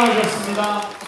수고하셨습니다.